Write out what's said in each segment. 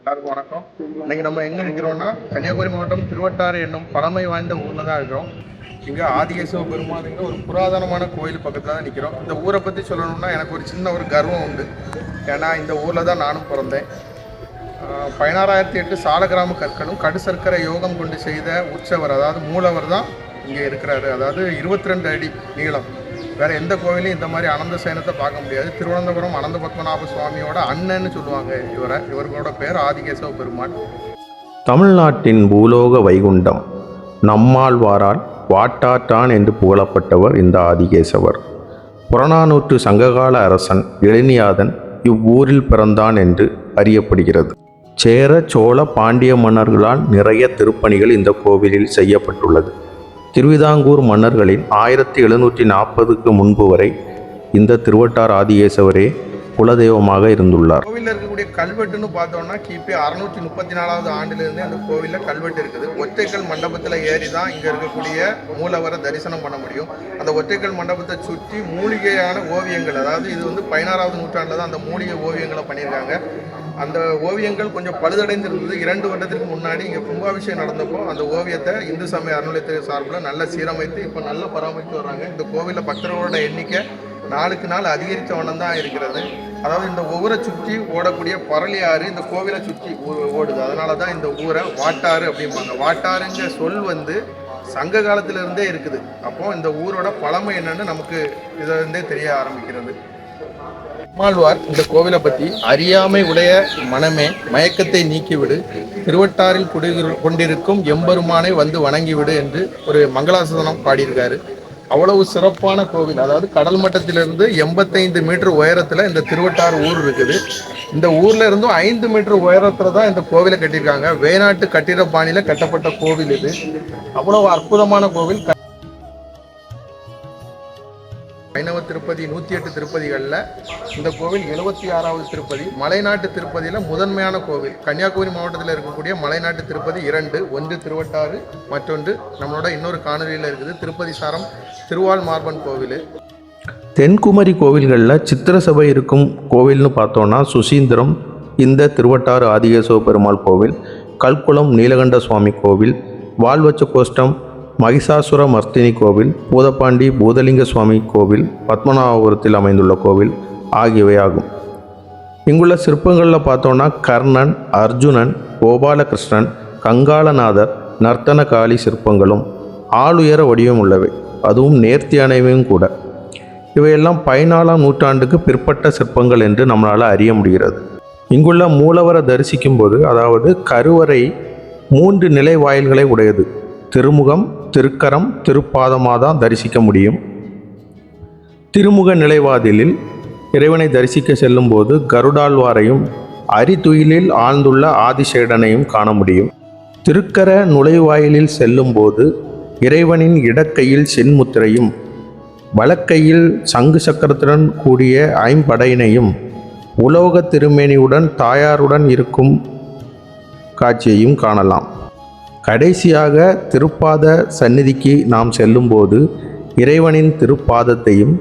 எல்லாருக்கும் வணக்கம். இன்னைக்கு நம்ம எங்க இருக்கிறோம்னா கன்னியாகுமரி மாவட்டம் திருவட்டாறு என்னும் பழமை வாய்ந்த ஊர்ல தான் இருக்கிறோம். இங்க ஆதிகேசவ பெருமாளுங்க ஒரு புராதனமான கோயில் பக்கத்துல தான் நிற்கிறோம் இந்த ஊரை பத்தி சொல்லணும்னா எனக்கு ஒரு சின்ன ஒரு கர்வம் உண்டு. ஏன்னா இந்த ஊர்ல தான் நானும் பிறந்தேன். பதினாறாயிரத்தி எட்டு சாலகிராம கற்களும் கடுசர்க்கரை யோகம் கொண்டு செய்த உற்சவர் அதாவது மூலவர் தான் இங்கே இருக்கிறாரு. அதாவது இருபத்தி ரெண்டு அடி நீளம். வேற எந்த கோவிலையும் இந்த மாதிரி அனந்த சேனத்தை பார்க்க முடியாது. திருவனந்தபுரம் அனந்த பத்மநாப சுவாமியோட அண்ணன்னு சொல்லுவாங்க இவரை. இவர்களோட பேர் ஆதிகேசவ பெருமான் தமிழ்நாட்டின் பூலோக வைகுண்டம். நம்மாழ்வாரால் வாட்டாட்டான் என்று புகழப்பட்டவர் இந்த ஆதிகேசவர். புறநானூற்று சங்ககால அரசன் இளநியாதன் இவ்வூரில் பிறந்தான் என்று அறியப்படுகிறது. சேர சோழ பாண்டிய மன்னர்களால் நிறைய திருப்பணிகள் இந்த கோவிலில் செய்யப்பட்டுள்ளது. திருவிதாங்கூர் மன்னர்களின் ஆயிரத்தி எழுநூற்றி நாற்பதுக்கு முன்பு வரை இந்த திருவட்டார் ஆதிகேசவரே குலதெய்வமாக இருந்துள்ளார். கோவிலில் இருக்கக்கூடிய கல்வெட்டுன்னு பார்த்தோம்னா கிபி அறுநூற்றி முப்பத்தி நாலாவது ஆண்டிலிருந்து அந்த கோவிலில் கல்வெட்டு இருக்குது. ஒற்றைக்கல் மண்டபத்தில் ஏறி தான் இங்கே இருக்கக்கூடிய மூலவரை தரிசனம் பண்ண முடியும். அந்த ஒற்றைக்கல் மண்டபத்தை சுற்றி மூலிகையான ஓவியங்கள் அதாவது இது வந்து பதினாறாவது நூற்றாண்டில் தான் அந்த மூலிகை ஓவியங்களை பண்ணியிருக்காங்க. அந்த ஓவியங்கள் கொஞ்சம் பழுதடைந்து இருந்தது இரண்டு வருடத்திற்கு முன்னாடி இங்கே கும்பாபிஷேகம் நடந்தப்போ அந்த ஓவியத்தை இந்து சமய அறநிலையத்துறை சார்பில் நல்ல சீரமைத்து இப்போ நல்ல பராமரித்து வர்றாங்க. இந்த கோவிலில் பக்தர்களோட எண்ணிக்கை நாளுக்கு நாள் அதிகரித்த வண்ணம் தான் இருக்கிறது. அதாவது இந்த ஊரை சுற்றி ஓடக்கூடிய பரளி ஆறு இந்த கோவிலை சுற்றி ஓ- ஓடுது. அதனால தான் இந்த ஊரை வாட்டாறு அப்படிம்பாங்க. வாட்டாறுங்கிற சொல் வந்து சங்க காலத்திலிருந்தே இருக்குது. அப்போ இந்த ஊரோட பழமை என்னன்னு நமக்கு இதிலிருந்தே தெரிய ஆரம்பிக்கிறது. நம்மாழ்வார் இந்த கோவிலை பற்றி அறியாமை உடைய மனமே மயக்கத்தை நீக்கிவிடு. திருவட்டாரில் குடியிரு கொண்டிருக்கும் எம்பெருமானை வந்து வணங்கிவிடு என்று ஒரு மங்களாசனம் பாடியிருக்காரு. அவ்வளவு சிறப்பான கோவில். அதாவது கடல் மட்டத்திலிருந்து எண்பத்தைந்து மீட்டர் உயரத்தில் இந்த திருவட்டாறு ஊர் இருக்குது. இந்த ஊர்ல இருந்தும் ஐந்து மீட்டர் உயரத்தில் தான் இந்த கோவிலை கட்டியிருக்காங்க. வேணாட்டு கட்டிட பாணியில் கட்டப்பட்ட கோவில் இது. அவ்வளவு அற்புதமான கோவில். வைணவ திருப்பதி நூற்றி எட்டு திருப்பதிகளில் இந்த கோவில் எழுபத்தி ஆறாவது திருப்பதி மலைநாட்டு திருப்பதியில் முதன்மையான கோவில். கன்னியாகுமரி மாவட்டத்தில் இருக்கக்கூடிய மலைநாட்டு திருப்பதி இரண்டு ஒன்று திருவட்டாறு மற்றொன்று நம்மளோட இன்னொரு காணொலியில் இருக்குது திருப்பதி சாரம் திருவால் மார்பன் கோவில். தென்குமரி கோவில்களில் சித்திர சபை இருக்கும் கோவில்னு பார்த்தோன்னா சுசீந்திரம் இந்த திருவட்டாறு ஆதிகேசவ பெருமாள் கோவில் கல்குளம் நீலகண்ட சுவாமி கோவில் வாழ்வச்ச கோஷ்டம் மகிஷாசுர மர்த்தினி கோவில் பூதப்பாண்டி பூதலிங்க சுவாமி கோவில் பத்மநாபபுரத்தில் அமைந்துள்ள கோவில் ஆகியவை ஆகும் இங்குள்ள சிற்பங்களில் பார்த்தோன்னா கர்ணன் அர்ஜுனன் கோபாலகிருஷ்ணன் கங்காளநாதர் நர்த்தன காளி சிற்பங்களும் ஆளுயர வடிவம் உள்ளவை. அதுவும் நேர்த்தியானவையும் கூட. இவையெல்லாம் பதினாலாம் நூற்றாண்டுக்கு பிற்பட்ட சிற்பங்கள் என்று நம்மளால் அறிய முடிகிறது. இங்குள்ள மூலவரை தரிசிக்கும் போது அதாவது கருவறை மூன்று நிலை வாயில்களை உடையது. திருமுகம் திருக்கரம் திருப்பாதமாக தான் தரிசிக்க முடியும். திருமுக நிலைவாதிலில் இறைவனை தரிசிக்க செல்லும்போது கருடாழ்வாரையும் அரிதுயிலில் ஆழ்ந்துள்ள ஆதிசேடனையும் காண முடியும். திருக்கர நுழைவாயிலில் செல்லும்போது இறைவனின் இடக்கையில் சென்முத்திரையும் வலக்கையில் சங்கு சக்கரத்துடன் கூடிய ஐம்படையினையும் உலோக திருமேனியுடன் தாயாருடன் இருக்கும் காட்சியையும் காணலாம். கடைசியாக திருப்பாத சந்நிதிக்கு நாம் செல்லும்போது இறைவனின் திருப்பாதத்தையும்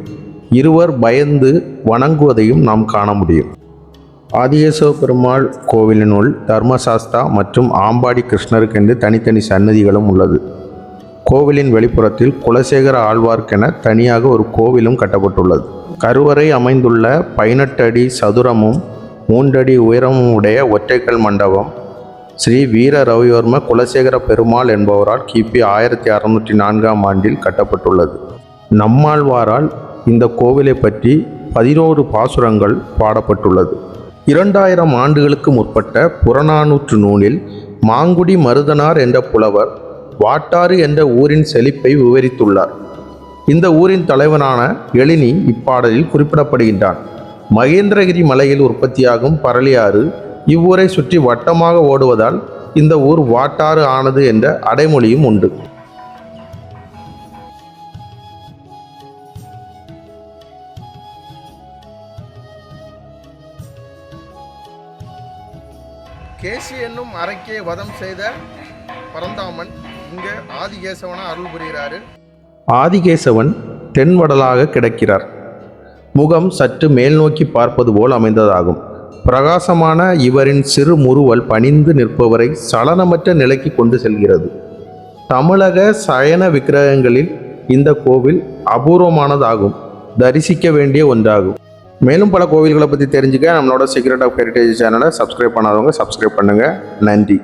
இருவர் பயந்து வணங்குவதையும் நாம் காண முடியும். ஆதியேசவ பெருமாள் கோவிலினுள் தர்மசாஸ்தா மற்றும் ஆம்பாடி கிருஷ்ணருக்கென்று தனித்தனி சன்னதிகளும் உள்ளது. கோவிலின் வெளிப்புறத்தில் குலசேகர ஆழ்வார்க்கென தனியாக ஒரு கோவிலும் கட்டப்பட்டுள்ளது. கருவறை அமைந்துள்ள பதினெட்டு அடி சதுரமும் மூன்றடி உயரமும் உடைய ஒற்றைக்கல் மண்டபம் ஸ்ரீ வீர ரவிவர்ம குலசேகர பெருமாள் என்பவரால் கிபி ஆயிரத்தி அறுநூற்றி நான்காம் ஆண்டில் கட்டப்பட்டுள்ளது. நம்மாழ்வாரால் இந்த கோவிலை பற்றி பதினோரு பாசுரங்கள் பாடப்பட்டுள்ளது. இரண்டாயிரம் ஆண்டுகளுக்கு முற்பட்ட புறநானூற்று நூலில் மாங்குடி மருதனார் என்ற புலவர் வாட்டாறு என்ற ஊரின் செழிப்பை விவரித்துள்ளார். இந்த ஊரின் தலைவனான எழினி இப்பாடலில் குறிப்பிடப்படுகின்றான். மகேந்திரகிரி மலையில் உற்பத்தியாகும் பரளியாறு இவ்வூரை சுற்றி வட்டமாக ஓடுவதால் இந்த ஊர் வாட்டாறு ஆனது என்ற அடைமொழியும் உண்டு. கேசி என்னும் அரக்கே வதம் செய்த பரந்தாமன் இங்கே ஆதிகேசவனா அருள் புரிகிறாரு. ஆதிகேசவன் தென்வடலாக கிடக்கிறார். முகம் சற்று மேல் நோக்கி பார்ப்பது போல் அமைந்ததாகும். பிரகாசமான இவரின் சிறு முறுவல் பணிந்து நிற்பவரை சலனமற்ற நிலைக்கு கொண்டு செல்கிறது. தமிழக சயன விக்கிரகங்களில் இந்த கோவில் அபூர்வமானதாகும். தரிசிக்க வேண்டிய ஒன்றாகும். மேலும் பல கோவில்களை பற்றி தெரிஞ்சுக்க நம்மளோட சீக்ரெட் ஆஃப் ஹெரிட்டேஜ் சேனலை சப்ஸ்கிரைப் பண்ணாதவங்க சப்ஸ்கிரைப் பண்ணுங்கள் நன்றி.